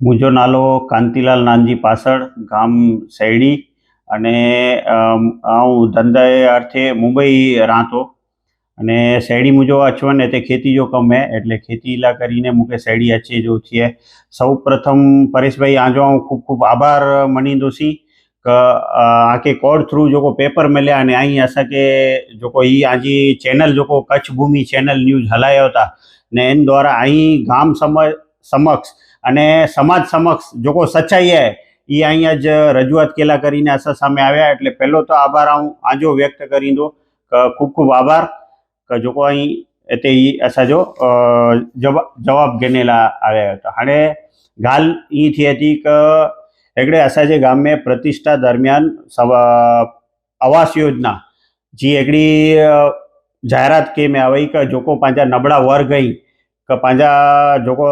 મુંજો નાલો, કાંતિલાલ નાનજી પાસળ, ગામ સૈડી અને હું ધંધાએ અર્થે મુંબઈ રાહતો અને શેડી મુજો અચવન તે ખેતી જો કમ હે, એટલે ખેતી ઇલા કરીને મુકે શેડી અચે જો છીએ સૌ પ્રથમ પરેશભાઈ આજો હું ખૂબ ખૂબ આભાર મની દોશી કે આકે કોડ થ્રુ જોકો પેપર મળ્યા અને અહીં અસા કે જોકો ઈ આજી ચેનલ જોકો કચ્છ ભૂમિ ચેનલ ન્યૂઝ હલાયો હતા. ને એન દ્વારા અહીં ગામ સમક્ષ અને સમાજ સમક્ષ જો કોઈ સચ્ચાઈએ એ અહીંયા જ રજૂઆત કેલા કરીને અસર સામે આવ્યા, એટલે પહેલો તો આભાર હું આજો વ્યક્ત કરી દો ખૂબ ખૂબ આભાર. કે, જો કોઈ અહીં એટલે એ અસાજો જવાબ ગેનેલા આવ્યા હતા. અને ગાલ એથી હતી કે એકડે અસાજે ગામે પ્રતિષ્ઠા દરમિયાન આવાસ યોજના, જે એકડી જાહેરાત કેમ આવી કે જોકો પાંજા નબળા વર્ગ અહીં કે પાંજા જોકો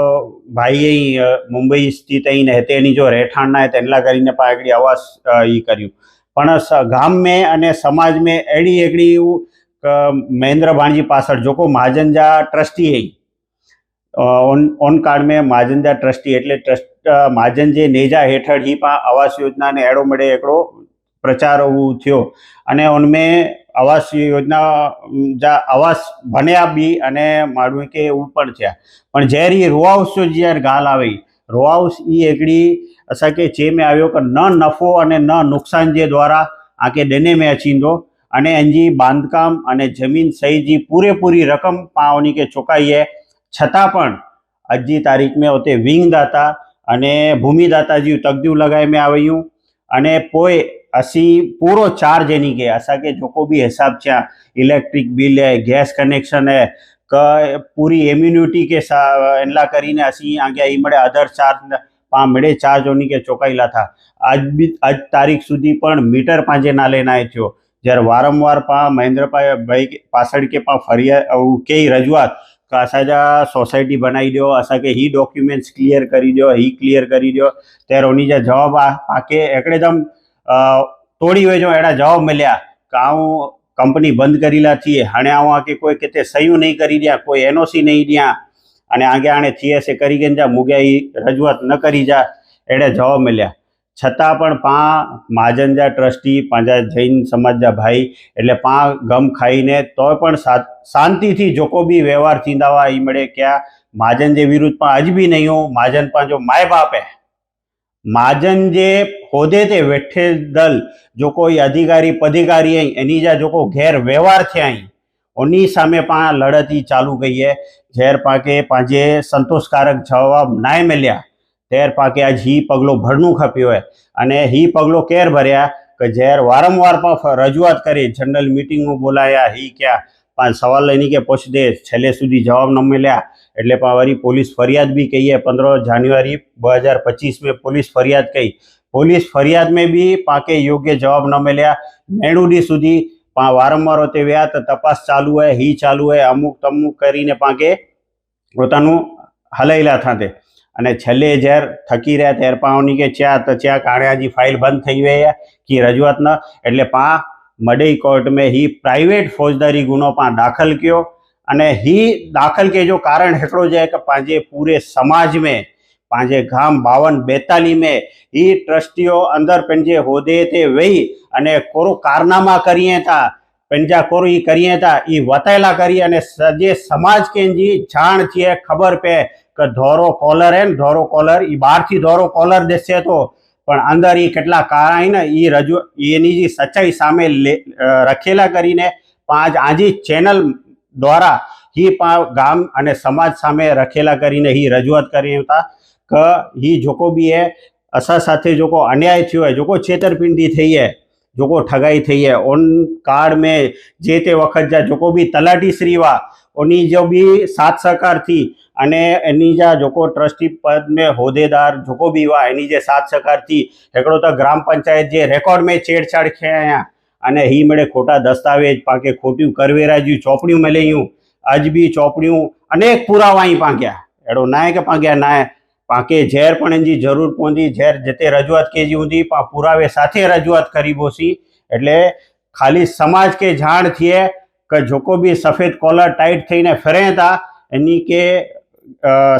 ભાઈ અહીં મુંબઈ સ્થિત અહીં રહેતે એની જો રહેઠાણ ના તેનલા કરીને પાઘડી આવાસ એ કર્યું. પણ ગામ મેં અને સમાજ મેં એડી એકડી એવું મહેન્દ્ર ભાણજી પાછળ જોકો મહાજનજા ટ્રસ્ટી અહીં ઓન કાર્ડ મેં મહાજનજા ટ્રસ્ટી એટલે ટ્રસ્ટ મહાજન જે નેજા હેઠળ હી પા આવાસ યોજનાને એડો મળે એકડો પ્રચાર થયો. અને ઓનમે આવાસ યોજના જા, આવાસ ભણ્યા બી અને માળવું કે એવું પણ છે. પણ જ્યારે એ રો હાઉસ જ્યારે ગાલ આવે રો હાઉસ એ એકડી અસા કે જે મેં આવ્યો કે ન નફો અને ન નુકસાન જે દ્વારા આકે ડેને મેં અચીંદો અને એનજી બાંધકામ અને જમીન સહીજી પૂરેપૂરી રકમ પાઓની કે ચૂકાઈએ. છતાં પણ આજની તારીખ મેં હોતે વિંગદાતા અને ભૂમિદાતાજી તકદીવ લગાવી મેં આવ્યું. અને કોઈ અસી પૂરો ચાર્જ એની કે ऐसा કે જો કો ભી હિસાબ છે ઇલેક્ટ્રિક બિલ હે ગેસ કનેક્શન હે પૂરી ઇમ્યુનિટી કે એનલા કરીને અસી આગે ઈ મળે અધર ચાર્જ પા મળે ચાર્જ ઓની કે ચોકાયેલા થા. આજ આજ તારીખ સુધી પણ મીટર પાંજે ના લેના થયો. જ્યારે વારંવાર પા મહેન્દ્રભાઈ ભાઈ પાસડ કે પા ફરિયાદ કે રજૂઆત કાસાજા સોસાયટી બનાવી દો અસાકે હી ડોક્યુમેન્ટ્સ ક્લિયર કરી દો હી ક્લિયર કરી દો તે રોની જે જવાબ આકે એકડેદમ તોડી વેજો એડા જવાબ મળ્યા કાઉ કંપની બંધ કરેલા છીએ. હણે આવા કે કોઈ કે તે સહયું નહીં કરી દયા, કોઈ એનઓસી નહીં દયા. અને આગે આણે થીએસે કરી ગયા મૂગ્યા એ રજૂઆત ન કરી જા. એડે જવાબ મળ્યા. છતાં પણ પા મહાજનજા ટ્રસ્ટી, પાંજા જૈન સમાજના ભાઈ એટલે પા ગમ ખાઈને તોય પણ શાંતિથી જોકો બી વ્યવહાર થીંદા હુआ એ મળે કે આ મહાજન જે વિરુદ્ધ પણ આજ બી નહીં હો મહાજન પણ જો માય બાપ હે મહાજન જે હોદે તે વેઠે દલ, જો કોઈ અધિકારી, પધિકારી અહીં, એની જા જોકો ઘેર વ્યવહાર થયા અહીં, ઓની સામે પણ લડત ચાલુ ગઈ હે. ઝેર પાકે પાંજે સંતોષકારક જવાબ નાય મળ્યા. ટેર પાકે આજ હી પગલો ભરનું ખપ્યું હોય. અને હી પગલો કેર ભર્યા કે ઝેર વારંવાર પણ રજૂઆત કરી જનરલ મિટિંગો બોલાયા હી ક્યાં? પણ સવાલ લઈને કે પૂછ દે છેલ્લે સુધી જવાબ ન મળ્યા. એટલે પાવારી પોલીસ ફરિયાદ બી કહીએ પંદર જાન્યુઆરી બે હજાર પચીસ મેં પોલીસ ફરિયાદ કહી પોલીસ ફરિયાદ મેં બી પાકે યોગ્ય જવાબ ન મળ્યા. મેણુડી સુધી પા વારંવાર હોતે વ્યા તપાસ ચાલુ હોય હી ચાલુ હોય અમુક તમુક કરીને પાકે પોતાનું હલાયેલા થાતે. અને છેલ્લે જ્યારે થકી રહ્યા તેર પાઉની કે ચા તો ચા કાણ્યાજી ફાઇલ બંધ થઈ ગયા કે રજૂઆત ન. એટલે પા મડઈ કોર્ટ મેં હી પ્રાઇવેટ ફોજદારી ગુનો પા દાખલ કયો અને હી દાખલ કે જો કારણ હેકડો જાય કે પાંજે પૂરે સમાજ મેં, પાંજે ગામ બાવન બેતાલી મેં એ ટ્રસ્ટીઓ અંદર પંજે હોદે તે વહી અને કોરો કારનામા કરીએ તા, પંજા કોરો એ કરીએ તા એ વતાયેલા કરી અને સજે સમાજ કે જાણ છે, ખબર પે કે ધોરો કોલર હે ને ધોરો કોલર એ બહારથી ધોરો કોલર દેશે તો, પણ અંદર એ કેટલા કારા ને એ રજૂ, એની જે સચ્ચાઈ સામે રખેલા કરીને પાંચ આજી ચેનલ દ્વારા હી ગામ અને સમાજ સામે રખેલા કરીને હી રજૂઆત કરી હતા કે હી જોકો બી એ અસા સાથે જોકો અન્યાય થયો હોય જોકો છેતરપિંડી થઈ હે જોકો ઠગાઈ થઈ હે, ઓન કાર્ડ મેં જે તે વખત જ્યાં જોકો બી તલાટી શ્રીવા ઓની જો બી સાથ સહકારથી અને એની જે જોકો ટ્રસ્ટી પદને હોદ્દેદાર જોકો બી વા એની જે સાથ સહકારથી હિकिड़ो त ગ્રામ પંચાયત જે રેકોર્ડ મેં છેડછાડ ખયા અને હી મળે ખોટા દસ્તાવેજ, પાંકે ખોટ્યું કરવેરાજ્યું ચોપડિયું મળ્યું આજ બી ચોપડિયું અનેક પુરાવા અહીં પાંક્યા. અहिड़ो न आहे की પાંક્યા ના પાંકે ઝેર પણ એની જરૂર પહોંચી ઝેર જતે રજૂઆત કેજી હતી પા પુરાવે સાથે રજૂઆત કરી બોસી. એટલે ખાલી સમાજ કે જાણ થઈએ કે જોકો બી સફેદ કોલર ટાઈટ થઈને ફરે હતા એની કે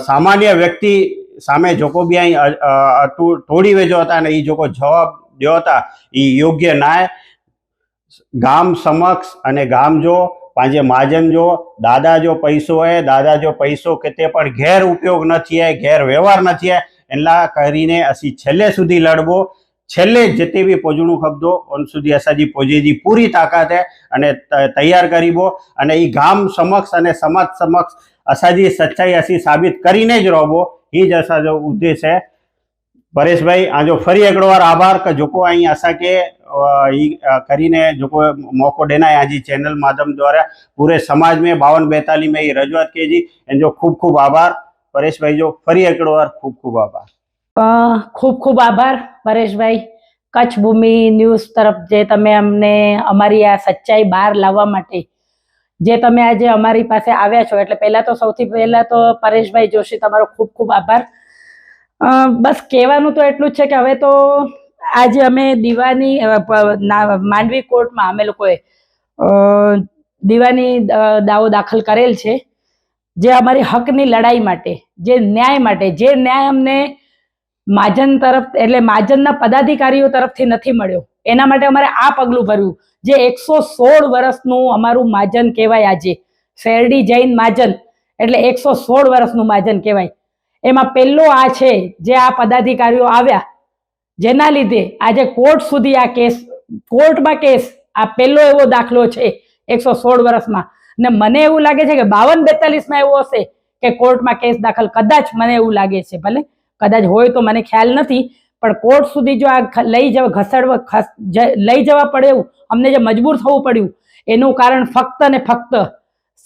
સામાન્ય વ્યક્તિ સામે જોકો બી અહીં તોડી વેજો હતા અને એ જોકો જવાબ દ્યો હતા એ યોગ્ય નાય. ગામ સમક્ષ અને ગામ જો, પાંજે માજન જો, દાદા જો પૈસો હે, દાદા જો પૈસો કે તે પણ ગેર ઉપયોગ નથી થયા ગેર વ્યવહાર નથી થયા એટલા કરીને અસી છેલ્લે સુધી લડવો. છેલ્લે જેતે બી પહોંચણું ખપજો ઓન સુધી અસાજી પહોંચેજી પૂરી તાકાતે અને તૈયાર કરીબો અને એ ગામ સમક્ષ અને સમાજ સમક્ષ અસાજી સચ્ચાઈ અસી સાબિત કરીને જ રહો એ જ અસાજો ઉદ્દેશ છે પરેશભાઈ, આજો ફરી એકડો વાર આભાર કે જોકો અહીં આશા કે કરીને જો કોઈ મોકો દેના આજી ચેનલ માધ્યમ દ્વારા. પૂરે સમાજ મેં બાવન બેતાલીસ મેં રજૂઆત કીજી એન જો ખૂબ ખૂબ આભાર. પરેશભાઈ જો ફરી એકડો વાર ખૂબ ખૂબ આભાર. ખૂબ ખૂબ આભાર પરેશભાઈ. કચ્છ ભૂમિ ન્યૂઝ તરફ જે તમે અમને અમારી આ સચ્ચાઈ બહાર લાવવા માટે જે તમે આજે અમારી પાસે આવ્યા છો. એટલે પહેલાં તો સૌથી પહેલાં તો પરેશભાઈ જોશી, તમારો ખૂબ ખૂબ આભાર. બસ કહેવાનું તો એટલું જ છે કે હવે તો આજે અમે દીવાની માંડવી કોર્ટમાં અમે લોકોએ દીવાની દાવો દાખલ કરેલ છે. જે અમારી હકની લડાઈ માટે, જે ન્યાય માટે, જે ન્યાય અમને મહાજન તરફ, એટલે માજનના પદાધિકારીઓ તરફથી નથી મળ્યો. એના માટે અમારે આ પગલું ભર્યું, જે એકસો સોળ વર્ષનું અમારું માજન કહેવાય આજે. શેરડી જૈન માજન, એટલે એકસો સોળ વર્ષનું માજન કહેવાય. એમાં પહેલો આ છે, જે આ પદાધિકારીઓ આવ્યા, જેના લીધે આજે કોર્ટ સુધી આ કેસ, કોર્ટમાં કેસ, આ પહેલો એવો દાખલો છે એકસો સોળ વર્ષમાં. ને મને એવું લાગે છે કે બાવન બેતાલીસમાં એવો હશે કે કોર્ટમાં કેસ દાખલ કદાચ મને એવું લાગે છે, ભલે. કદાચ હોય તો મને ખ્યાલ નથી, પણ કોર્ટ સુધી જો આ લઈ જવા, ઘસડવા લઈ જવા પડે એવું, અમને જે મજબૂર થવું પડ્યું, એનું કારણ ફક્ત ને ફક્ત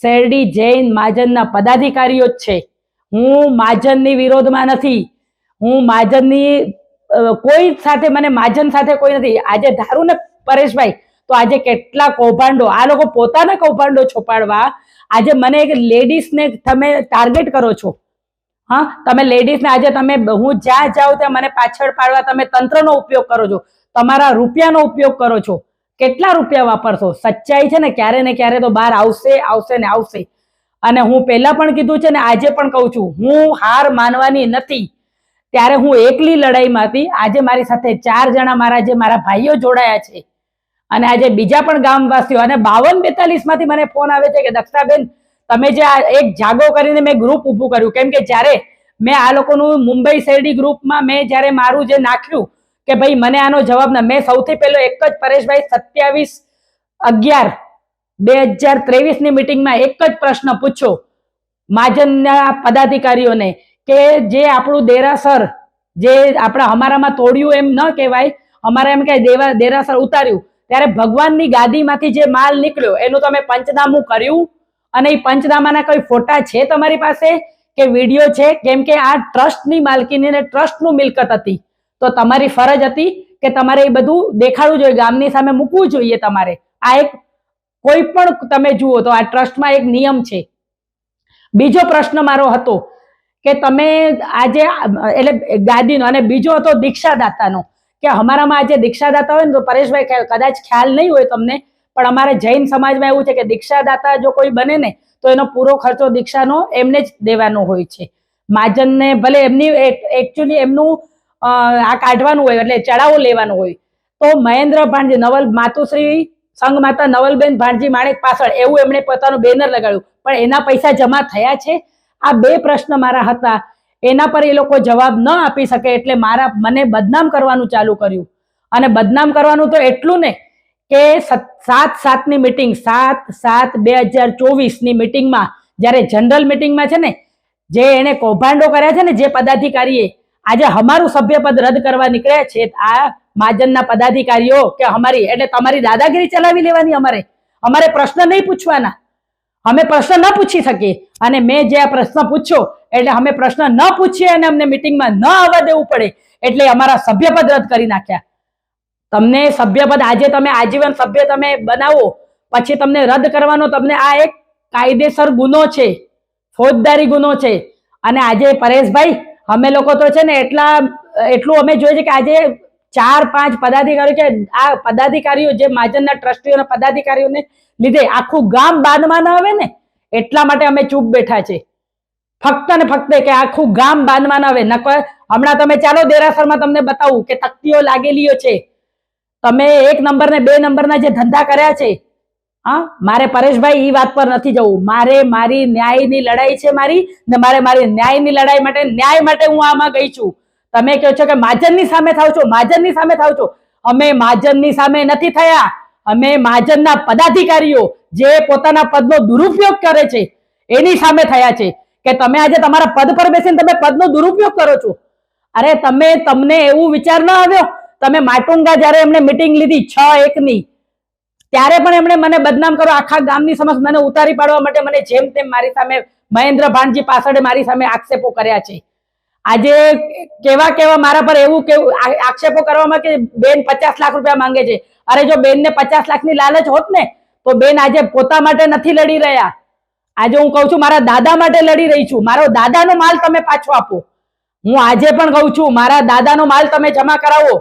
શેરડી જૈન મહાજનના પદાધિકારીઓ જ છે. હું મહાજનની વિરોધમાં નથી. હું મહાજનની કોઈ સાથે, મને મહાજન સાથે કોઈ નથી. આજે ધારું ને પરેશભાઈ, તો આજે કેટલા કૌભાંડો, આ લોકો પોતાના કૌભાંડો છોપાડવા, આજે મને એક લેડીઝને તમે ટાર્ગેટ કરો છો. હા, તમે લેડીઝને આજે તમે હું જ્યાં જાઉં ત્યાં મને પાછળ પાડવા તમે તંત્રનો ઉપયોગ કરો છો. તમારા રૂપિયાનો ઉપયોગ કરો છો. કેટલા રૂપિયા વાપરશો? સચ્ચાઈ છે ને, ક્યારે ને ક્યારે તો બહાર આવશે આવશે ને આવશે. અને હું પહેલા પણ કીધું છે ને, આજે પણ કહું છું, હું હાર માનવાની નથી. ત્યારે હું એકલી લડાઈમાં હતી. આજે મારી સાથે ચાર જણા મારા જે મારા ભાઈઓ જોડાયા છે. અને આજે બીજા પણ ગામવાસીઓ, અને બાવન બેતાલીસમાંથી મને ફોન આવે છે કે દક્ષાબેન તમે જે એક જાગો કરીને મેં ગ્રુપ ઊભું કર્યું. કેમ કે જ્યારે મેં આ લોકોનું મુંબઈ શેરડી ગ્રુપમાં મેં જ્યારે મારું જે નાખ્યું કે ભાઈ મને આનો જવાબ ના, મેં સૌથી પહેલો એક જ પરેશભાઈ સત્યાવીસ અગિયાર બે હજાર ત્રેવીસની મિટિંગમાં એક જ પ્રશ્ન પૂછ્યો મહાજનના પદાધિકારીઓને કે જે આપણું દેરાસર જે આપણા અમારામાં તોડ્યું એમ ન કહેવાય, અમારે એમ કે દેવા દેરાસર ઉતાર્યું. ત્યારે ભગવાનની ગાદીમાંથી જે માલ નીકળ્યો, એનું તમે પંચનામું કર્યું. અને એ પંચનામાના કોઈ ફોટા છે તમારી પાસે? કે વીડિયો છે? કેમ કે આ ટ્રસ્ટની માલકીની અને ટ્રસ્ટનું મિલકત હતી. તો તમારી ફરજ હતી કે તમારે એ બધું દેખાડવું જોઈએ, ગામની સામે મૂકવું જોઈએ તમારે. આ એક કોઈ પણ તમે જુઓ તો આ ટ્રસ્ટમાં એક નિયમ છે. બીજો પ્રશ્ન મારો હતો કે તમે આજે, એટલે ગાદીનો અને બીજો હતો દીક્ષાદાતાનો. કે અમારામાં આજે દીક્ષાદાતા હોય ને તો પરેશભાઈ કદાચ ખ્યાલ નહીં હોય તમને પણ અમારે જૈન સમાજમાં એવું છે કે દીક્ષાદાતા જો કોઈ બને ને, તો એનો પૂરો ખર્ચો દીક્ષાનો એમને જ દેવાનો હોય છે. મહાજનને ભલે એમની એકચ્યુઅલી એમનું આ કાઢવાનું હોય, એટલે ચડાવો લેવાનો હોય. તો મહેન્દ્ર ભાણજી, નવલ માતુશ્રી સંઘ માતા નવલબેન ભાણજી માણેક પાછળ એવું એમણે પોતાનું બેનર લગાડ્યું. પણ એના પૈસા જમા થયા છે? આ બે પ્રશ્ન મારા હતા. એના પર એ લોકો જવાબ ન આપી શકે એટલે મારા મને બદનામ કરવાનું ચાલુ કર્યું. અને બદનામ કરવાનું તો એટલું ને કે સત- સાત સાતની મિટિંગ સાત સાત બે હજાર ચોવીસની મિટિંગમાં જ્યારે જનરલ મિટિંગમાં છે ને, જે એને કૌભાંડો કર્યા છે ને, જે પદાધિકારીએ, આજે અમારું સભ્યપદ રદ કરવા નીકળ્યા છે, આ મહાજનના પદાધિકારીઓ કે અમારી, એટલે તમારી દાદાગીરી ચલાવી લેવાની અમારે. અમારે પ્રશ્ન નહીં પૂછવાના. અમે પ્રશ્ન ન પૂછી શકીએ. અને મેં જે આ પ્રશ્ન પૂછ્યો, એટલે અમે પ્રશ્ન ન પૂછીએ અને અમને મિટિંગમાં ન આવવા દેવું પડે. એટલે અમારા સભ્યપદ રદ કરી નાખ્યા. તમને સભ્યપદ આજે તમે આજીવન સભ્ય તમે બનાવો, પછી તમને રદ કરવાનો તમને આ એક કાયદેસર ગુનો છે, ફોજદારી ગુનો છે. અને આજે પરેશભાઈ, અમે લોકો તો છે ને એટલા, એટલું અમે જોઈએ છે કે આજે ચાર, પાંચ પદાધિકારીઓ છે, આ પદાધિકારીઓ જે મહાજનના ટ્રસ્ટીઓના પદાધિકારીઓને લીધે આખું ગામ બાંધવાના ન આવે ને, એટલા માટે અમે ચૂપ બેઠા છે. ફક્ત ને ફક્ત કે આખું ગામ બાંધવાના આવે. નકર હમણાં તમે ચાલો દેરાસરમાં તમને બતાવું કે તકતીઓ લાગેલીઓ છે. તમે એક નંબર ને બે નંબરના જે ધંધા કર્યા છે, હા, મારે પરેશભાઈ એ વાત પર નથી જવું. મારે મારી ન્યાયની લડાઈ છે મારી, ને મારે મારી ન્યાયની લડાઈ માટે, ન્યાય માટે હું આમાં ગઈ છું. તમે કહો છો કે મહાજનની સામે થાવ છો મહાજનની સામે થાવ છો. અમે મહાજનની સામે નથી થયા. અમે મહાજનના પદાધિકારીઓ જે પોતાના પદનો દુરુપયોગ કરે છે, એની સામે થયા છે. કે તમે આજે તમારા પદ પર બેસીને તમે પદનો દુરુપયોગ કરો છો. અરે તમે, તમને એવું વિચાર ન આવ્યો? તમે માટુંગા જ્યારે એમણે મિટિંગ લીધી, છ એકની, ત્યારે પણ એમણે મને બદનામ કરો, આખા ગામની સમક્ષ મને ઉતારી પાડવા માટે મને જેમ તેમ મારી સામે મહેન્દ્ર ભાણજી પાછળ મારી સામે આક્ષેપો કર્યા છે. આજે કેવા કેવા મારા પર એવું કેવું આક્ષેપો કરવામાં કે બેન પચાસ લાખ રૂપિયા માંગે છે. અરે જો બેનને પચાસ લાખની લાલચ હોત ને, તો બેન આજે પોતા માટે નથી લડી રહ્યા. આજે હું કહું છું, મારા દાદા માટે લડી રહી છું. મારો દાદાનો માલ તમે પાછો આપો. હું આજે પણ કહું છું, મારા દાદાનો માલ તમે જમા કરાવો.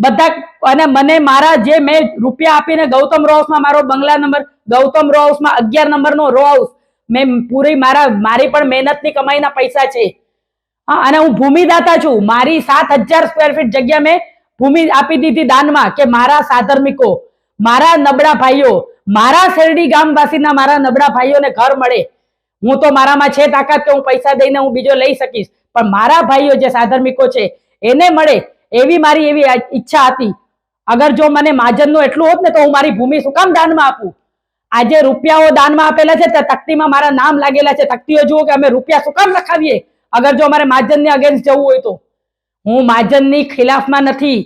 બધા અને મને મારા જે મેં રૂપિયા આપીને ગૌતમ રો હાઉસમાં મારો બંગલા નંબર ગૌતમ રો હાઉસમાં અગિયાર નંબરનો રો હાઉસ મેં પૂરી મારા, મારી પણ મહેનતની કમાઈના પૈસા છે. હા, અને હું ભૂમિદાતા છું. મારી સાત હજાર સ્ક્વેર ફીટ જગ્યા મેં ભૂમિ આપી દીધી દાનમાં કે મારા સાધર્મિકો, મારા નબળા ભાઈઓ, મારા શેરડી ગામવાસીના મારા નબળા ભાઈઓને ઘર મળે. હું તો મારામાં છે તાકાત કે હું પૈસા દઈને હું બીજો લઈ શકીશ. પણ મારા ભાઈઓ જે સાધર્મિકો છે, એને મળે એવી મારી એવી ઈચ્છા હતી. અગર જો મને માજનનું એટલું હોત ને તો હું મારી ભૂમિ શું દાનમાં આપું? આજે રૂપિયાઓ દાનમાં આપેલા છે, તે તકતીમાં મારા નામ લાગેલા છે. તકતીઓ જુઓ કે અમે રૂપિયા શું કામ લખાવીએ? અગર જો અમારે મહાજનની અગેન્સ્ટ જવું હોય તો. હું મહાજનની ખિલાફમાં નથી.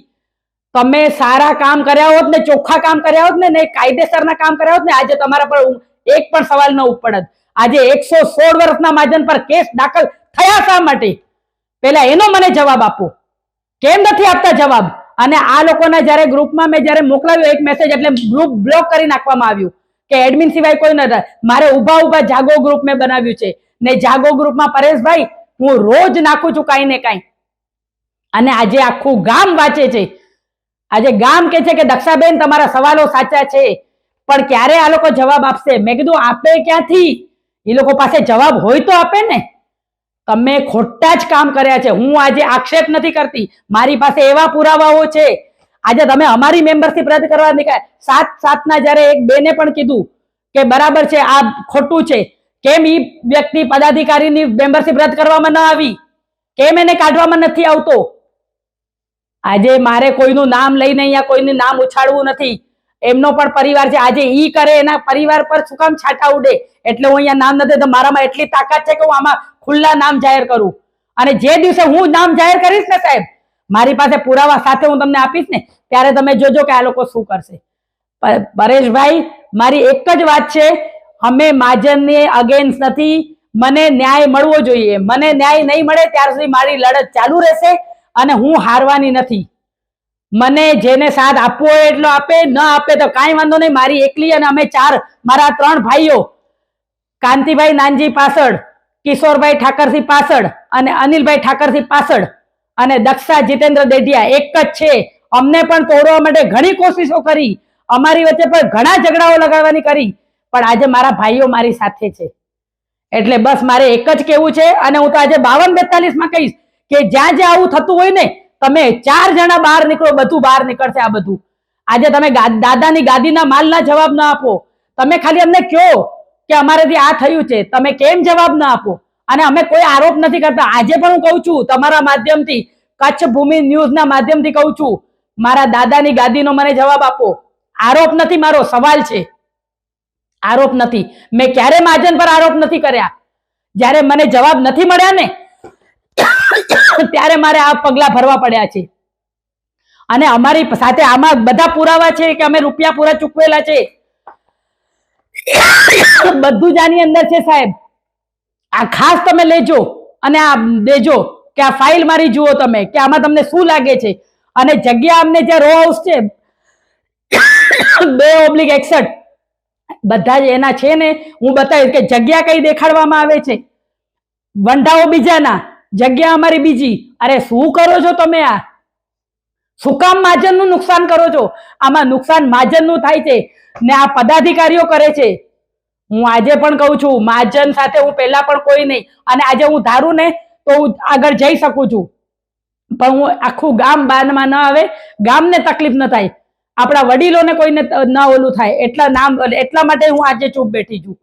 તમે સારા કામ કર્યા હોત ને, ચોખ્ખા કામ કર્યા હોત ને ને કાયદેસરના કામ કર્યા હોત ને, આજે તમારા પર એક પણ સવાલ ન ઉપડત. આજે એકસો સોળ વર્ષના મહાજન પર કેસ દાખલ થયા શા માટે? પેલા એનો મને જવાબ આપો. કેમ નથી આપતા જવાબ? અને આ લોકોના જ્યારે ગ્રુપમાં મેં જ્યારે મોકલાવ્યો એક મેસેજ એટલે ગ્રુપ બ્લોક કરી નાખવામાં આવ્યું કે એડમિન સિવાય કોઈ નથી મારે ઊભા ઊભા જાગો ગ્રુપ મેં બનાવ્યું છે. ને જાગો ગ્રુપમાં પરેશભાઈ, હું રોજ નાખું છું કાંઈ ને કાંઈ. અને આજે આખું ગામ વાંચે છે. આજે ગામ કે છે કે, દક્ષાબેન, તમારા સવાલો સાચા છે. પણ ક્યારે આ લોકો જવાબ આપશે? મેં કીધું, આપે ક્યાંથી? એ લોકો પાસે જવાબ હોય તો આપે ને. તમે ખોટા જ કામ કર્યા છે. હું આજે આક્ષેપ નથી કરતી. મારી પાસે એવા પુરાવાઓ છે. આજે તમે અમારી મેમ્બરશીપ રદ કરવા નીકળ્યા. સાત સાતના જ્યારે એક બેને પણ કીધું કે બરાબર છે, આ ખોટું છે. કેમ ઈ વ્યક્તિ પદાધિકારીની મેમ્બરશીપ રદ કરવામાં ન આવી? કેમ એને કાઢવામાં નથી આવતો? આજે મારે કોઈનું નામ લઈને અહીંયા કોઈનું નામ ઉછાળવું નથી. એમનો પણ પરિવાર છે. આજે ઈ કરે, એના પરિવાર પર શું કામ છાંટા ઉડે? એટલે હું અહીંયા નામ નથી. મારામાં એટલી તાકાત છે કે હું આમાં ખુલ્લા નામ જાહેર કરું. અને જે દિવસે હું નામ જાહેર કરીશ ને સાહેબ, મારી પાસે પુરાવા સાથે હું તમને આપીશ ને, ત્યારે તમે જોજો કે આ લોકો શું કરશે. પરેશભાઈ, મારી એક જ વાત છે, અમે મહાજનને અગેન્સ્ટ નથી, મને ન્યાય મળવો જોઈએ. મને ન્યાય નહીં મળે ત્યાર સુધી મારી લડત ચાલુ રહેશે અને હું હારવાની નથી. મને જેને સાથ આપવો હોય એટલો આપે, ન આપે તો કાંઈ વાંધો નહીં. મારી એકલી અને અમે ચાર, મારા ત્રણ ભાઈઓ. કાંતિભાઈ નાનજી પાછળ કિશોરભાઈ ઠાકરસિંહ પાછળ અને અનિલભાઈ ઠાકરસિંહ પાછળ અને દક્ષા જીતેન્દ્ર દેઢિયા એક જ છે. અમને પણ તોડવા માટે ઘણી કોશિશો કરી. અમારી વચ્ચે પણ ઘણા ઝઘડાઓ લગાવવાની કરી. પણ આજે મારા ભાઈઓ મારી સાથે છે. એટલે બસ મારે એક જ કેવું છે અને હું તો આજે બાવન બેતાલીસમાં કહીશ કે જ્યાં જ્યાં આવું થતું હોય ને, તમે ચાર જણા બહાર નીકળો, બધું બહાર નીકળશે આ બધું. આજે તમે દાદાની ગાદીના માલના જવાબ ના આપો. તમે ખાલી અમને કહો કે અમારેથી આ થયું છે, તમે કેમ જવાબ ના આપો? અને અમે કોઈ આરોપ નથી કરતા. આજે પણ હું કહું છું, તમારા માધ્યમથી, કચ્છ ભૂમિ ન્યૂઝના માધ્યમથી કહું છું, મારા દાદાની ગાદીનો મને જવાબ આપો. આરોપ નથી મારો, સવાલ છે. આરોપ નથી. મેં ક્યારે મહાજન પર આરોપ નથી કર્યા? જ્યારે મને જવાબ નથી મળ્યા ને, ત્યારે મારે આ પગલા ભરવા પડ્યા છે. અને અમારી સાથે આમાં બધા પુરાવા છે કે અમે રૂપિયા પૂરા ચૂકવેલા છે. બધું જ આની અંદર છે સાહેબ. આ ખાસ તમે લેજો અને આ દેજો કે આ ફાઇલ મારી જુઓ તમે, કે આમાં તમને શું લાગે છે. અને જગ્યા અમને જે રો હાઉસ છે, બે ઓબ્લિક એકસઠ. બધા જ એના છે ને, હું બતાવીશ કે જગ્યા કઈ દેખાડવામાં આવે છે. વંઢાઓ બીજાના, જગ્યા અમારી બીજી. અરે શું કરો છો તમે આ? શું કામ મહાજનનું નુકસાન કરો છો? આમાં નુકસાન મહાજનનું થાય છે ને આ પદાધિકારીઓ કરે છે. હું આજે પણ કહું છું મહાજન સાથે હું પહેલા પણ કોઈ નહીં, અને આજે હું ધારું ને તો હું આગળ જઈ શકું છું. પણ હું આખું ગામ બાનમાં ન આવે, ગામને તકલીફ ન થાય. આપણા વડીલોને કોઈને ન ઓલું થાય. એટલા નામ, એટલા માટે હું આજે ચૂપ બેઠી છું.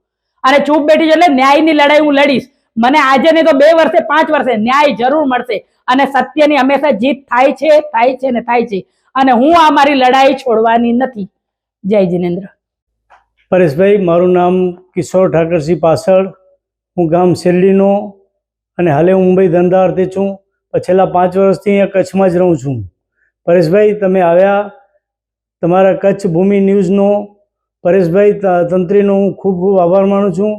અને ચૂપ બેઠી છું એટલે ન્યાયની લડાઈ હું લડીશ. મને આજે નહીં તો બે વર્ષે, પાંચ વર્ષે ન્યાય જરૂર મળશે. અને સત્યની હંમેશા જીત થાય છે થાય છે ને થાય છે. અને હું આ મારી લડાઈ છોડવાની નથી. જય જિનેન્દ્ર. પરેશભાઈ, મારું નામ કિશોર ઠાકરસિંહ પાછળ. હું ગામ શેરડીનો અને હાલે મુંબઈ ધંધા અર્થે છું. છેલ્લા પાંચ વર્ષથી અહીંયા કચ્છમાં જ રહું છું. પરેશભાઈ, તમે આવ્યા તમારા કચ્છ ભૂમિ ન્યૂઝનો. પરેશભાઈ તંત્રીનો હું ખૂબ ખૂબ આભાર માનું છું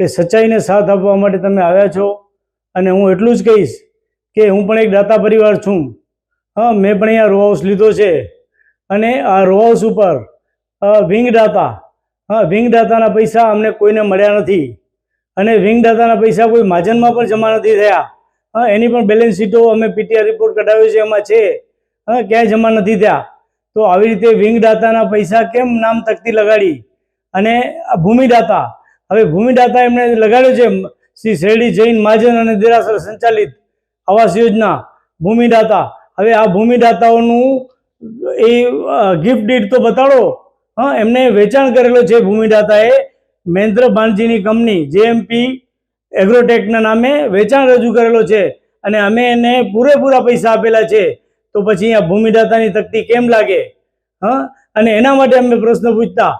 કે સચ્ચાઈને સાથ આપવા માટે તમે આવ્યા છો. અને હું એટલું જ કહીશ કે હું પણ એક દાતા પરિવાર છું. હા મેં પણ અહીંયા રો હાઉસ લીધો છે. અને આ રો હાઉસ ઉપર અ, વિંગ દાતા હા વિંગ દાતાના પૈસા અમને કોઈને મળ્યા નથી. અને વિંગ દાતાના પૈસા કોઈ મહાજનમાં પણ જમા નથી થયા. હા એની પણ બેલેન્સ શીટો અમે પીટીઆર રિપોર્ટ કઢાવ્યો છે એમાં છે. હા ક્યાંય જમા નથી થયા. તો આવી રીતે વિંગ દાતાના પૈસા કેમ નામ તકતી લગાડી? અને ભૂમિદાતા હવે ભૂમિદાતા એમણે લગાડ્યો છે શ્રી શેરડી જૈન મહાજન અને દેરાસર સંચાલિત. આવાસ યોજના, ભૂમિદાતા. હવે આ ભૂમિદાતાઓનું એ ગિફ્ટ ડીડ તો બતાડો. હા, એમને વેચાણ કરેલો છે ભૂમિદાતાએ. મહેન્દ્ર બાણજીની કંપની, જેએમપી એગ્રોટેકના નામે વેચાણ રજૂ કરેલો છે. અને અમે એને પૂરેપૂરા પૈસા આપેલા છે. તો પછી અહીંયા ભૂમિદાતાની તકતી કેમ લાગે? હા, અને એના માટે અમે પ્રશ્ન પૂછતા.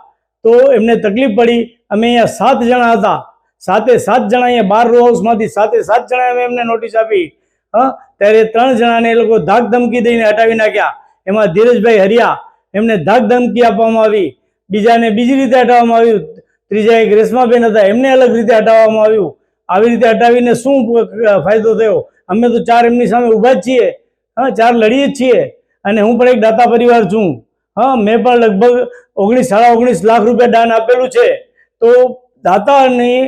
તો એમને તકલીફ પડી. અમે અહીંયા સાત જણા હતા. સાતે સાત જણા અહીંયા બાર રો હાઉસમાંથી સાતે સાત જણા અમે એમને નોટિસ આપી. હા? ત્યારે ત્રણ જણાને એ લોકો ધાક ધમકી દઈને હટાવી નાખ્યા. એમાં ધીરજભાઈ હરિયા, એમને ધાક ધમકી આપવામાં આવી. બીજાને બીજી રીતે હટાવવામાં આવ્યું. ત્રીજા એક રેશમાબેન હતા, એમને અલગ રીતે હટાવવામાં આવ્યું. આવી રીતે હટાવીને શું ફાયદો થયો? અમે તો ચાર એમની સામે ઊભા જ છીએ. હા, ચાર લડીએ જ છીએ. અને હું પણ એક દાતા પરિવાર છું. હા, મેં પણ લગભગ ઓગણીસ, સાડા ઓગણીસ લાખ રૂપિયા દાન આપેલું છે. તો દાતાની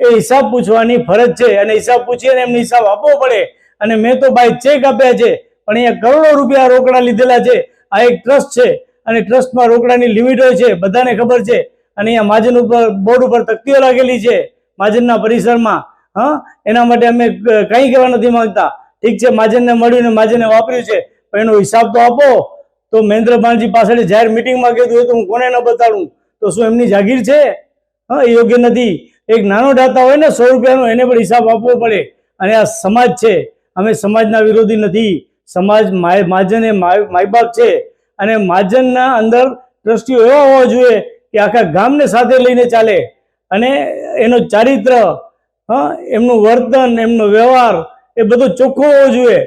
એ હિસાબ પૂછવાની ફરજ છે. અને હિસાબ પૂછીને એમને હિસાબ આપવો પડે. અને મેં તો બાય ચેક આપ્યા છે, પણ અહીંયા કરોડો રૂપિયા રોકડા લીધેલા છે. આ એક ટ્રસ્ટ છે અને ટ્રસ્ટમાં રોકડાની લિમિટ હોય છે, બધાને ખબર છે. અને અહીંયા માજન ઉપર, બોર્ડ ઉપર તકતીઓ લાગેલી છે માજનના પરિસરમાં. હા, એના માટે અમે કંઈ કહેવા નથી માંગતા. ઠીક છે, માજનને મળ્યું ને મહાજને વાપર્યું છે, પણ એનો હિસાબ તો આપો. તો મહેન્દ્ર બાણજી પાછળ જાહેર મિટિંગમાં કીધું હોય તો હું કોને ન બતાડું? તો શું એમની જાગીર છે? હા યોગ્ય નથી. એક નાનો દાતા હોય ને, સો રૂપિયાનો એને પણ હિસાબ આપવો પડે. અને આ સમાજ છે. અમે સમાજના વિરોધી નથી. સમાજ માય મહાજન એ માય, માયબાપ છે. અને મહાજનના અંદર ટ્રસ્ટીઓ એવા હોવા જોઈએ કે આખા ગામને સાથે લઈને ચાલે. અને એનો ચારિત્ર, હા, એમનું વર્તન, એમનો વ્યવહાર એ બધો ચોખ્ખો હોવો જોઈએ.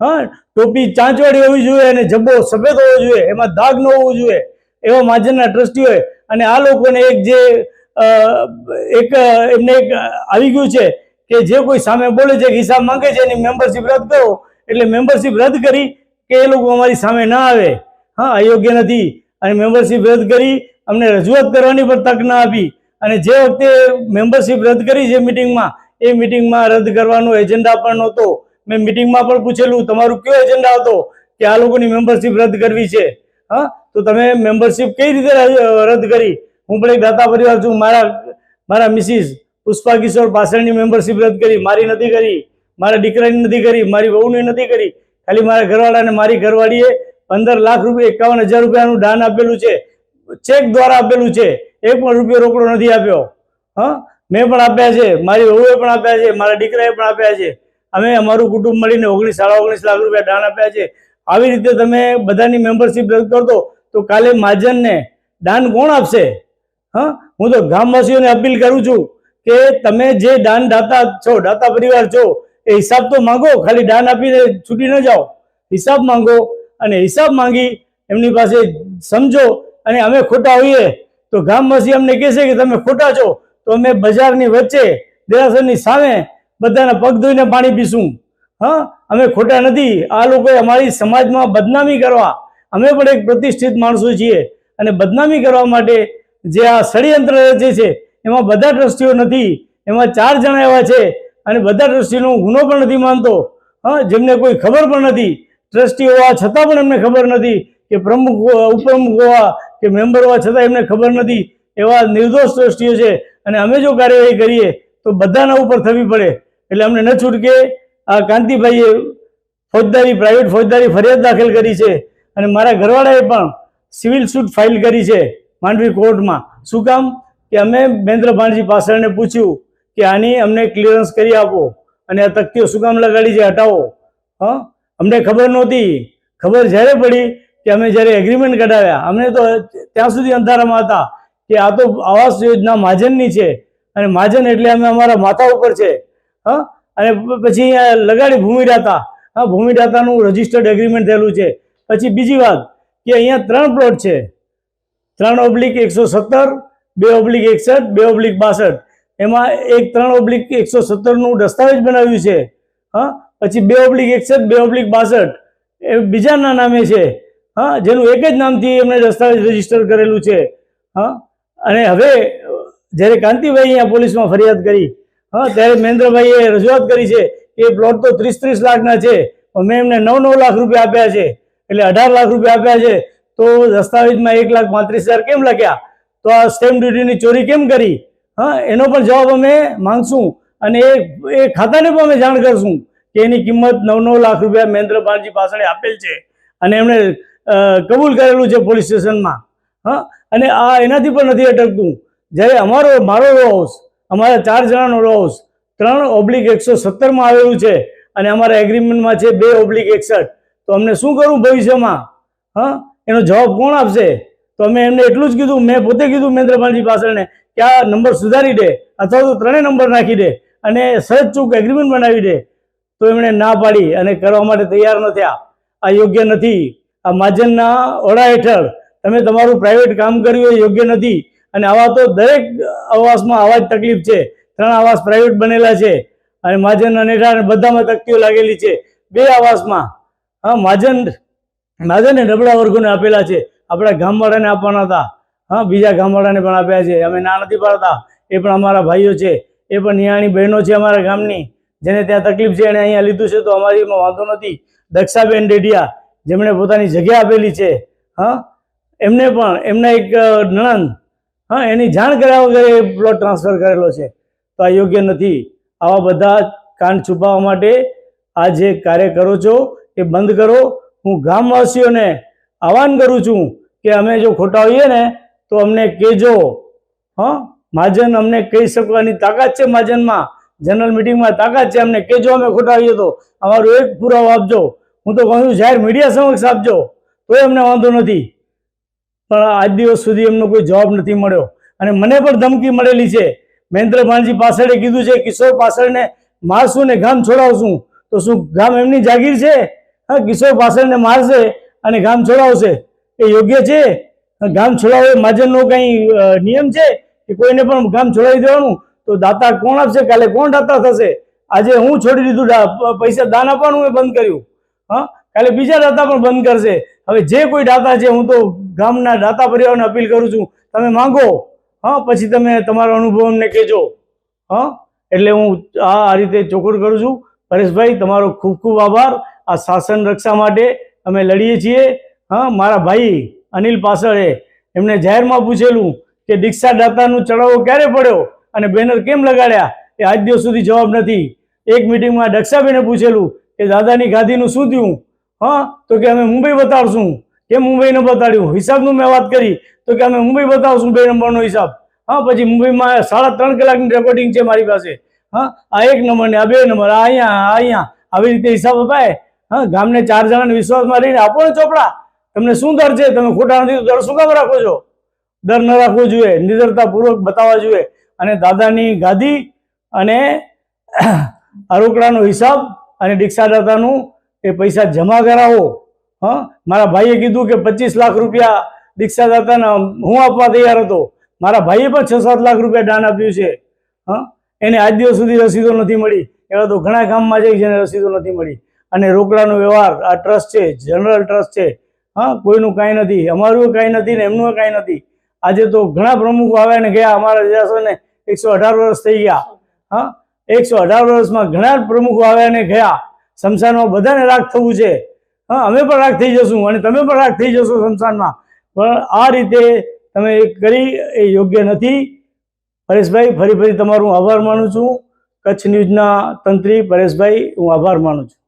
હા, ટોપી ચાંચવાડી હોવી જોઈએ અને જબ્બો સફેદ હોવો જોઈએ. એમાં દાગ ન હોવો જોઈએ. એવા માજનના ટ્રસ્ટી હોય અને આ લોકોને એક જે એક, એમને એક આવી ગયું છે કે જે કોઈ સામે બોલે છે હિસાબ માંગે છે, એની મેમ્બરશિપ રદ કરો. એટલે મેમ્બરશિપ રદ કરી કે એ લોકો અમારી સામે ના આવે. હા, અયોગ્ય નથી. અને મેમ્બરશીપ રદ કરી અમને રજૂઆત કરવાની પણ તક ના આપી. અને જે વખતે મેમ્બરશીપ રદ કરી છે મિટિંગમાં એ મિટિંગમાં રદ કરવાનો એજન્ડા પણ નહોતો. મેં મિટિંગમાં પણ પૂછેલું, તમારું કયો એજન્ડા હતો કે આ લોકોની મેમ્બરશીપ રદ કરવી છે? હા, તો તમે મેમ્બરશીપ કઈ રીતે રદ કરી? હું પણ એક દાતા પરિવાર છું, મારા મારા મિસિસ પુષ્પા કિશોર પાછળની મેમ્બરશિપ રદ કરી, મારી નથી કરી, મારા દીકરાની નથી કરી, મારી વહુની નથી કરી. ખાલી મારા ઘરવાળાને મારી ઘરવાળીએ પંદર લાખ રૂપિયા, એકાવન હજાર રૂપિયાનું દાન આપેલું છે. ચેક દ્વારા આપેલું છે. એક પણ રૂપિયો રોકડો નથી આપ્યો. હા? મેં પણ આપ્યા છે. મારી વહુએ પણ આપ્યા છે. મારા દીકરાએ પણ આપ્યા છે. અમે અમારું કુટુંબ મળીને ઓગણીસ, સાડા ઓગણીસ લાખ રૂપિયા દાન આપ્યા છે. આવી રીતે તમે બધાની મેમ્બરશિપ રદ કરતો તો કાલે મહાજનને દાન કોણ આપશે? હા? હું તો ગામવાસીઓને અપીલ કરું છું. કે તમે જે દાન દાતા છો, દાતા પરિવાર છો, એ હિસાબ તો માંગો, ખાલી દાન આપીને છૂટી ન જાઓ. હિસાબ માંગો અને હિસાબ માંગી એમની પાસે સમજો અને અમે ખોટા હોઈએ તો ગામવાસી અમને કહેશે કે તમે ખોટા છો, તો અમે બજારની વચ્ચે, દેરાસરની સામે બધાના પગ ધોઈને પાણી પીશું. હા, અમે ખોટા નથી. આ લોકોએ અમારી સમાજમાં બદનામી કરવા, અમે પણ એક પ્રતિષ્ઠિત માણસો છીએ અને બદનામી કરવા માટે જે આ ષડયંત્ર રચે છે એમાં બધા ટ્રસ્ટીઓ નથી, એમાં ચાર જણા એવા છે અને બધા ટ્રસ્ટીનો ગુનો પણ નથી માનતો. હા, જેમને કોઈ ખબર પણ નથી. ટ્રસ્ટી હોવા છતાં પણ એમને ખબર નથી કે પ્રમુખ ઉપપ્રમુખ હોવા કે મેમ્બર હોવા છતાં એમને ખબર નથી. એવા નિર્દોષ ટ્રસ્ટીઓ છે અને અમે જો કાર્યવાહી કરીએ તો બધાના ઉપર થવી પડે. એટલે અમને ન છૂટકે આ કાંતિભાઈએ ફોજદારી, પ્રાઇવેટ ફોજદારી ફરિયાદ દાખલ કરી છે અને મારા ઘરવાળાએ પણ સિવિલ સૂટ ફાઇલ કરી છે માંડવી કોર્ટમાં. શું કામ? કે અમે મહેન્દ્ર ભાણજી પાસળને પૂછ્યું કે આની અમને ક્લિયરન્સ કરી આપો અને આ તકતીઓ શું લગાડી છે હટાવો. હા? અમને ખબર નહોતી. ખબર જ્યારે પડી કે અમે જ્યારે એગ્રીમેન્ટ કઢાવ્યા, અમને તો ત્યાં સુધી અંધારામાં હતા કે આ તો આવાસ યોજના મહાજનની છે અને મહાજન એટલે અમે અમારા માથા ઉપર છે. હા? અને પછી અહીંયા લગાડી ભૂમિદાતા હા? ભૂમિદાતાનું રજિસ્ટર્ડ એગ્રીમેન્ટ થયેલું છે. પછી બીજી વાત કે અહીંયા ત્રણ પ્લોટ છે. ત્રણ ઓબ્લિક એકસો સત્તર બે ઓબ્લિક એકસઠ, બે ઓબ્લિક બાસઠ. એમાં એક ત્રણ ઓબ્લિક એકસો સત્તરનું દસ્તાવેજ બનાવ્યું છે. હા, પછી બે ઓબ્લિક એકસઠ, બે ઓબ્લિક બાસઠ. એ બીજાના નામે છે. હા, જેનું એક જ નામથી એમણે દસ્તાવેજ રજિસ્ટર કરેલું છે. હા, અને હવે, જ્યારે કાંતિભાઈ અહીંયા પોલીસમાં ફરિયાદ કરી, હા, ત્યારે મહેન્દ્રભાઈએ રજૂઆત કરી છે કે પ્લોટ તો ત્રીસ ત્રીસ લાખના છે મેં એમને નવ નવ લાખ રૂપિયા આપ્યા છે. એટલે અઢાર લાખ રૂપિયા આપ્યા છે. તો દસ્તાવેજમાં એક લાખ પાંત્રીસ હજાર કેમ લખ્યા? તો આ સ્ટેમ્પ ડ્યુટીની ચોરી કેમ કરી? હા, એનો પણ જવાબ અમે માંગશું અને એ એ ખાતાને પણ અમે જાણ કરશું કે એની કિંમત નવ નવ લાખ રૂપિયા મહેન્દ્ર પાલજી પાછળ આપેલ છે અને એમણે કબૂલ કરેલું છે પોલીસ સ્ટેશનમાં. હા, અને આ એનાથી પણ નથી અટકતું. જ્યારે અમારો, મારો રો હાઉસ અમારા ચાર જણાનો રો હાઉસ ત્રણ ઓબ્લિક એકસો સત્તરમાં આવેલું છે અને અમારા એગ્રીમેન્ટમાં છે બે ઓબ્લિક એકસઠ. તો અમને શું કરવું ભવિષ્યમાં? હા, એનો જવાબ કોણ આપશે? તો અમે એમને એટલું જ કીધું, મેં પોતે કીધું મહેન્દ્રપાલજી પાછળને કે આ નંબર સુધારી દે અથવા તો ત્રણેય નંબર નાખી દે અને સહજ ચૂક એગ્રીમેન્ટ બનાવી દે. તો એમણે ના પાડી અને કરવા માટે તૈયાર ન થયા. આ યોગ્ય નથી. આ મહાજનના ઓળા હેઠળ તમે તમારું પ્રાઇવેટ કામ કર્યું એ યોગ્ય નથી. અને આવા તો દરેક આવાસમાં આવા જ તકલીફ છે. ત્રણ આવાસ પ્રાઇવેટ બનેલા છે. અને મહાજનના નેઠા અને બધામાં તકતીઓ લાગેલી છે. બે આવાસમાં, હા મહાજન મહાજને નબળા વર્ગોને આપેલા છે. આપણા ગામવાળાને આપવાના હતા. હા, બીજા ગામવાળાને પણ આપ્યા છે. અમે ના નથી પાડતા. એ પણ અમારા ભાઈઓ છે. એ પણ નિયાણી બહેનો છે અમારા ગામની. જેને ત્યાં તકલીફ છે એણે અહીંયા લીધું છે, તો અમારી વાંધો નથી. દક્ષાબેન ડેડિયા જેમણે પોતાની જગ્યા આપેલી છે. હા, એમને પણ, એમના એક નણંદ, હા, એની જાણ કર્યા વગર એ પ્લોટ ટ્રાન્સફર કરેલો છે. તો આ યોગ્ય નથી. આવા બધા કાંડ છુપાવવા માટે આ જે કાર્ય કરો છો, એ બંધ કરો. હું ગામવાસીઓને આહવાન કરું છું કે અમે જો ખોટા હોઈએ ને તો અમને કહેજો. હં? મહાજન અમને કહી શકવાની તાકાત છે મહાજનમાં. જનરલ મિટિંગમાં તાકાત છે અમને કહેજો અમે ખોટા હોઈએ તો. અમારો એક પુરાવો આપજો. હું તો કહું છું, જાહેર મીડિયા સમક્ષ આપજો. તોય અમને વાંધો નથી. પણ આજ દિવસ સુધી એમનો કોઈ જવાબ નથી મળ્યો. અને મને પણ ધમકી મળેલી છે. મહેન્દ્ર ભાણજી પાસળે કીધું છે, કિશોર પાછળને મારશું ને ગામ છોડાવશું. તો શું ગામ એમની જાગીર છે? હા, કિશોર પાસળને મારશે. અને ગામ છોડાવશે એ યોગ્ય છે? ગામ છોડાવે માજનનો કંઈ નિયમ છે? કે કોઈને પણ ગામ છોડાવી દેવાનું? તો દાતા કોણ આપશે? કાલે કોણ દાતા થશે? આજે હું છોડી દીધું પૈસા દાન આપવાનું મેં બંધ કર્યું. હા? કાલે બીજા દાતા પણ બંધ કરશે. હવે જે કોઈ દાતા છે, હું તો ગામના દાતા પરિવારને અપીલ કરું છું, તમે માંગો. હા? પછી તમે તમારો અનુભવ અમને કહેજો. હા? એટલે હું આ આ રીતે ચોખવટ કરું છું. પરેશભાઈ, તમારો ખૂબ ખૂબ આભાર. આ શાસન રક્ષા માટે અમે લડીએ છીએ. હા, મારા ભાઈ અનિલ પાસળે એમણે જાહેરમાં પૂછેલું કે દીક્ષા દાતાનું ચડાવો ક્યારે પડ્યો અને બેનર કેમ લગાડ્યા? એ આજ દિવસ સુધી જવાબ નથી. એક મિટિંગમાં દક્ષાબેને પૂછેલું કે દાદાની ગાદીનું શું થયું? હા, તો કે અમે મુંબઈ બતાવશું કેમ મુંબઈને બતાડ્યું? હિસાબનું મેં વાત કરી. તો કે અમે મુંબઈ બતાવશું બે નંબરનો હિસાબ. હા, પછી મુંબઈમાં સાડા ત્રણ કલાકની રેકોર્ડિંગ છે મારી પાસે. હા, આ એક નંબર ને આ બે નંબર, આ અહીંયા આ અહીંયા. આવી રીતે હિસાબ અપાય. હા, ગામને ચાર જણાને વિશ્વાસમાં રહીને આપો ને ચોપડા. તમને શું દર છે? તમે ખોટા નથી દર શું કામ રાખો છો? દર ન રાખવો જોઈએ નિડરતાપૂર્વક બતાવવા જોઈએ. અને દાદાની ગાદી અને આરોકડાનો હિસાબ અને દીક્ષાદાતાનું એ પૈસા જમા કરાવો. હા? મારા ભાઈએ કીધું કે પચીસ લાખ રૂપિયા દીક્ષાદાતાના હું આપવા તૈયાર હતો. મારા ભાઈએ પણ છ સાત લાખ રૂપિયા દાન આપ્યું છે. હા? એને આજ દિવસ સુધી રસીદો નથી મળી. એવા તો ઘણા ગામમાં છે જેને રસીદો નથી મળી. અને રોકડાનો વ્યવહાર, આ ટ્રસ્ટ છે જનરલ ટ્રસ્ટ છે. હા, કોઈનું કાંઈ નથી, અમારું કાંઈ નથી ને એમનું કાંઈ નથી. આજે તો ઘણા પ્રમુખો આવ્યા ને ગયા, અમારા જશોને એકસો અઢાર વર્ષ થઈ ગયા. હા, એકસો અઢાર વર્ષમાં ઘણા પ્રમુખો આવ્યા ને ગયા. શમશાનમાં બધાને રાખ થવું છે. હા, અમે પણ રાખ થઈ જશું અને તમે પણ રાખ થઈ જશો શમશાનમાં. પણ આ રીતે તમે કરી એ યોગ્ય નથી. પરેશભાઈ, ફરી ફરી તમારું આભાર માનું છું. કચ્છ ન્યૂઝના તંત્રી પરેશભાઈ, હું આભાર માનું છું.